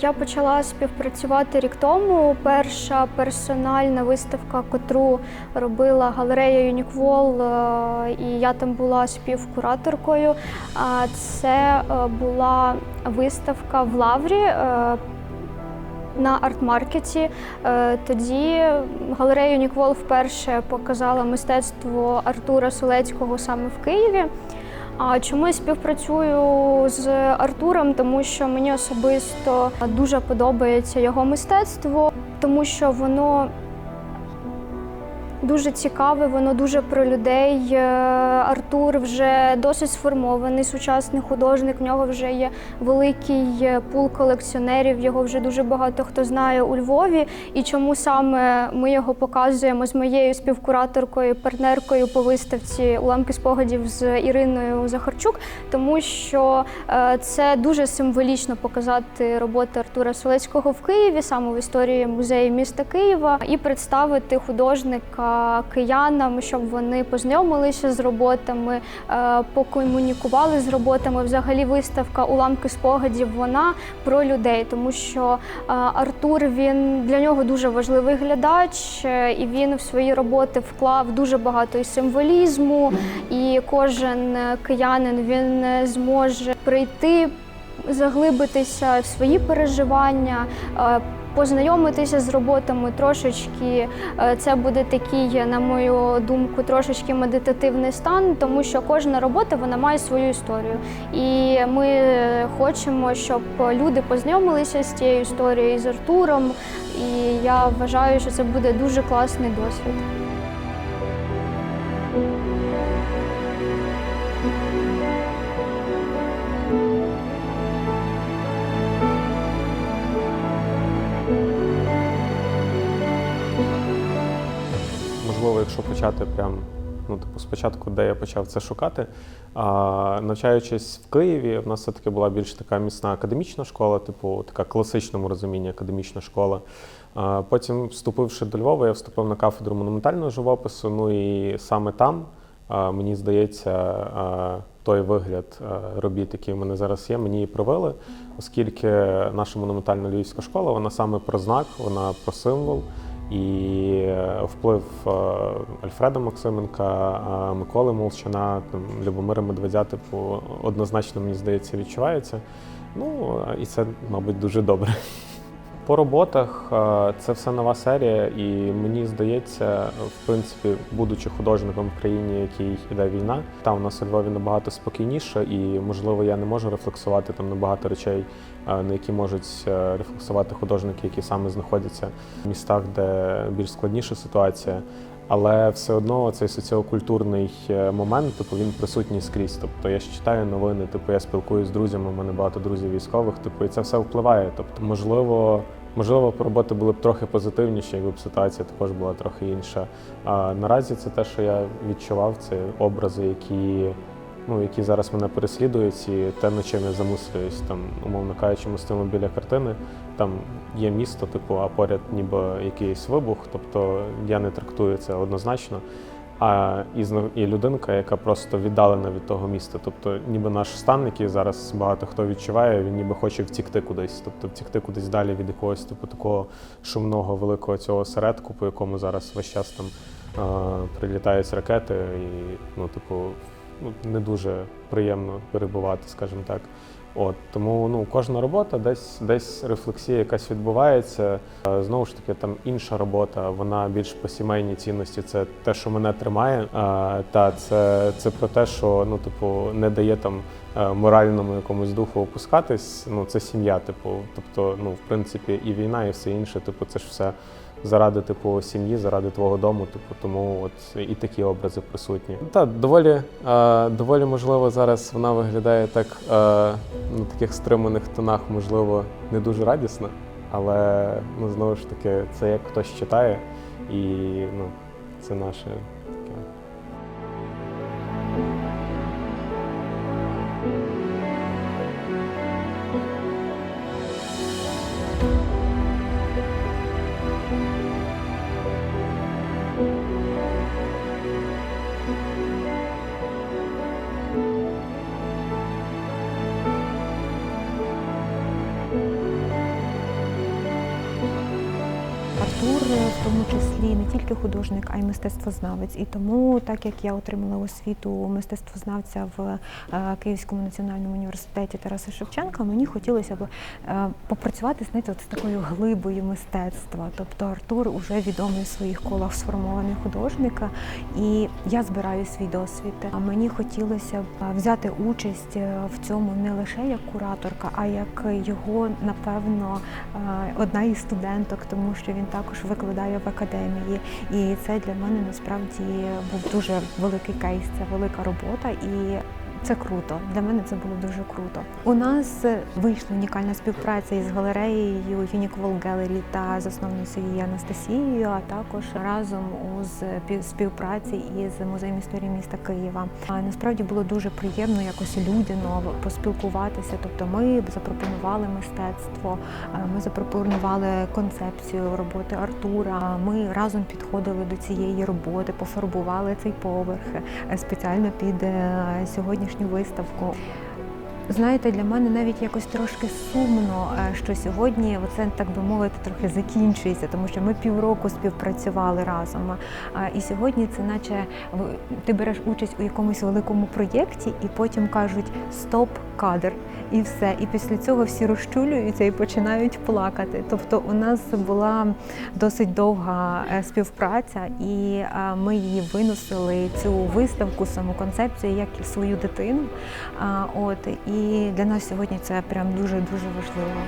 я почала співпрацювати рік тому. Перша персональна виставка, котру робила галерея Юніквол, е, і я там була співкураторкою. Це е, була виставка в Лаврі. е, На арт-маркеті Е, тоді галерея Юніквол вперше показала мистецтво Артура Солецького саме в Києві. А чому співпрацюю з Артуром? Тому що мені особисто дуже подобається його мистецтво, тому що воно дуже цікаве, воно дуже про людей. Е, Артур вже досить сформований сучасний художник. В нього вже є великий е, пул колекціонерів. Його вже дуже багато хто знає у Львові. І чому саме ми його показуємо з моєю співкураторкою, партнеркою по виставці уламки спогадів з Іриною Захарчук, тому що е, це дуже символічно показати роботи Артура Солецького в Києві, саме в історії музею міста Києва, і представити художника киянам, щоб вони познайомилися з роботами, е, покомунікували з роботами. Взагалі, виставка уламки спогадів вона про людей, тому що е, Артур він для нього дуже важливий глядач, е, і він в свої роботи вклав дуже багато і символізму, і кожен киянин він зможе прийти. Заглибитися в свої переживання, познайомитися з роботами трошечки. Е, Це буде такий, на мою думку, трошечки медитативний стан, тому що кожна робота вона має свою історію. І ми хочемо, щоб люди познайомилися з цією історією з Артуром. І я вважаю, що це буде дуже класний досвід. Якщо почати прям, ну, типу, спочатку, де я почав це шукати. А, навчаючись в Києві, в нас все-таки була більш така міцна академічна школа, типу, така класичному розумінні академічна школа. А, потім, вступивши до Львова, я вступив на кафедру монументального живопису. Ну і саме там, а, мені здається, а, той вигляд робіт, який в мене зараз є, мені і привели, оскільки наша монументальна львівська школа, вона саме про знак, вона про символ. І е, вплив е, Альфреда Максименка, е, Миколи Молчана, там, Любомира Медведя, типу, однозначно, мені здається, відчувається. Ну, і це, мабуть, дуже добре. По роботах е, це все нова серія, і мені здається, в принципі, будучи художником в країні, якій йде війна, там у нас у Львові набагато спокійніше, і можливо я не можу рефлексувати там на багато речей, е, на які можуть е, рефлексувати художники, які саме знаходяться в містах, де більш складніша ситуація. Але все одно цей соціокультурний момент, типу, він присутній скрізь. Тобто я ж читаю новини, типу я спілкуюся з друзями, у мене багато друзів військових, типу, і це все впливає. Тобто, можливо, можливо, роботи були б трохи позитивніші, якби б ситуація також була трохи інша. А наразі це те, що я відчував, це образи, які. Ну, які зараз мене переслідують, і те, над чим я замислююсь, там, умовно кажучи, ми стоїмо біля картини, там є місто, типу, а поряд ніби якийсь вибух, тобто я не трактую це однозначно. А і, і людинка, яка просто віддалена від того міста. Тобто, ніби наш стан, який зараз багато хто відчуває, він ніби хоче втікти кудись, тобто втікти кудись далі від якогось типу такого шумного великого цього осередку, по якому зараз весь час там е, прилітають ракети, і ну, типу, ну, не дуже приємно перебувати, скажімо так. От тому ну кожна робота, десь десь рефлексія якась відбувається. Е, Знову ж таки, там інша робота, вона більш по сімейній цінності. Це те, що мене тримає. Е, Та це, це про те, що ну, типу, не дає там е, моральному якомусь духу опускатись. Ну це сім'я, типу, тобто, ну в принципі, і війна, і все інше. Типу, це ж все заради типу сім'ї, заради твого дому. Типу, тому от і такі образи присутні. Та доволі е, доволі можливо зараз вона виглядає так е, на таких стриманих тонах, можливо, не дуже радісно, але ну знову ж таки, це як хтось читає, і ну це наше таке. thank you е, в тому числі не тільки художник, а й мистецтвознавець. І тому, так як я отримала освіту мистецтвознавця в е, Київському національному університеті Тараса Шевченка, мені хотілося б е, попрацювати знаєте, от з такою глибою мистецтва. Тобто Артур уже відомий в своїх колах сформований художника, і я збираю свій досвід. А мені хотілося б е, взяти участь в цьому не лише як кураторка, а як його, напевно, одна із студенток, тому що він також викладає в академії. І це для мене насправді був дуже великий кейс, це велика робота і. Це круто. Для мене це було дуже круто. У нас вийшла унікальна співпраця із галереєю Unique Gallery та засновницею Анастасією, а також разом у спів- співпраці із музеєм історії міста Києва. А насправді було дуже приємно якось людяно поспілкуватися. Тобто, ми запропонували мистецтво, е, ми запропонували концепцію роботи Артура. Ми разом підходили до цієї роботи, пофарбували цей поверх е, спеціально під е, сьогоднішню виставку. Знаєте, для мене навіть якось трошки сумно, е, що сьогодні це так би мовити трохи закінчується, тому що ми півроку співпрацювали разом. І сьогодні це наче ти береш участь у якомусь великому проєкті, і потім кажуть стоп кадр, і все. І після цього всі розчулюються і починають плакати. Тобто, у нас була досить довга е, співпраця, і е, ми її виносили цю виставку, саму концепцію, як і свою дитину. От і для нас сьогодні це прям дуже дуже важливо.